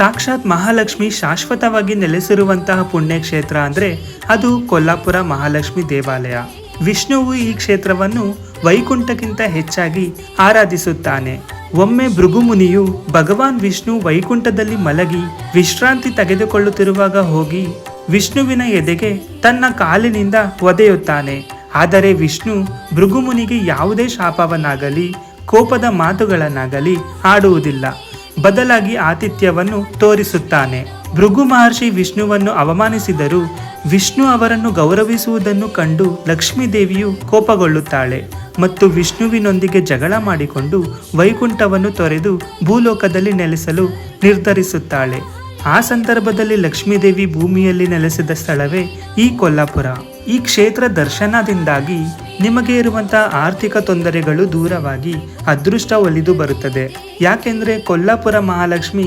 ಸಾಕ್ಷಾತ್ ಮಹಾಲಕ್ಷ್ಮಿ ಶಾಶ್ವತವಾಗಿ ನೆಲೆಸಿರುವಂತಹ ಪುಣ್ಯಕ್ಷೇತ್ರ ಅಂದರೆ ಅದು ಕೊಲ್ಲಾಪುರ ಮಹಾಲಕ್ಷ್ಮಿ ದೇವಾಲಯ. ವಿಷ್ಣುವು ಈ ಕ್ಷೇತ್ರವನ್ನು ವೈಕುಂಠಕ್ಕಿಂತ ಹೆಚ್ಚಾಗಿ ಆರಾಧಿಸುತ್ತಾನೆ. ಒಮ್ಮೆ ಭೃಗುಮುನಿಯು ಭಗವಾನ್ ವಿಷ್ಣು ವೈಕುಂಠದಲ್ಲಿ ಮಲಗಿ ವಿಶ್ರಾಂತಿ ತೆಗೆದುಕೊಳ್ಳುತ್ತಿರುವಾಗ ಹೋಗಿ ವಿಷ್ಣುವಿನ ಎದೆಗೆ ತನ್ನ ಕಾಲಿನಿಂದ ಒದೆಯುತ್ತಾನೆ. ಆದರೆ ವಿಷ್ಣು ಭೃಗುಮುನಿಗೆ ಯಾವುದೇ ಶಾಪವನ್ನಾಗಲಿ, ಕೋಪದ ಮಾತುಗಳನ್ನಾಗಲಿ ಆಡುವುದಿಲ್ಲ. ಬದಲಾಗಿ ಆತಿಥ್ಯವನ್ನು ತೋರಿಸುತ್ತಾನೆ. ಭೃಗು ಮಹರ್ಷಿ ವಿಷ್ಣುವನ್ನು ಅವಮಾನಿಸಿದರೂ ವಿಷ್ಣು ಅವರನ್ನು ಗೌರವಿಸುವುದನ್ನು ಕಂಡು ಲಕ್ಷ್ಮೀದೇವಿಯು ಕೋಪಗೊಳ್ಳುತ್ತಾಳೆ ಮತ್ತು ವಿಷ್ಣುವಿನೊಂದಿಗೆ ಜಗಳ ಮಾಡಿಕೊಂಡು ವೈಕುಂಠವನ್ನು ತೊರೆದು ಭೂಲೋಕದಲ್ಲಿ ನೆಲೆಸಲು ನಿರ್ಧರಿಸುತ್ತಾಳೆ. ಆ ಸಂದರ್ಭದಲ್ಲಿ ಲಕ್ಷ್ಮೀದೇವಿ ಭೂಮಿಯಲ್ಲಿ ನೆಲೆಸಿದ ಸ್ಥಳವೇ ಈ ಕೊಲ್ಲಾಪುರ. ಈ ಕ್ಷೇತ್ರ ದರ್ಶನದಿಂದಾಗಿ ನಿಮಗೆ ಇರುವಂತಹ ಆರ್ಥಿಕ ತೊಂದರೆಗಳು ದೂರವಾಗಿ ಅದೃಷ್ಟ ಒಲಿದು ಬರುತ್ತದೆ. ಯಾಕೆಂದರೆ ಕೊಲ್ಲಾಪುರ ಮಹಾಲಕ್ಷ್ಮಿ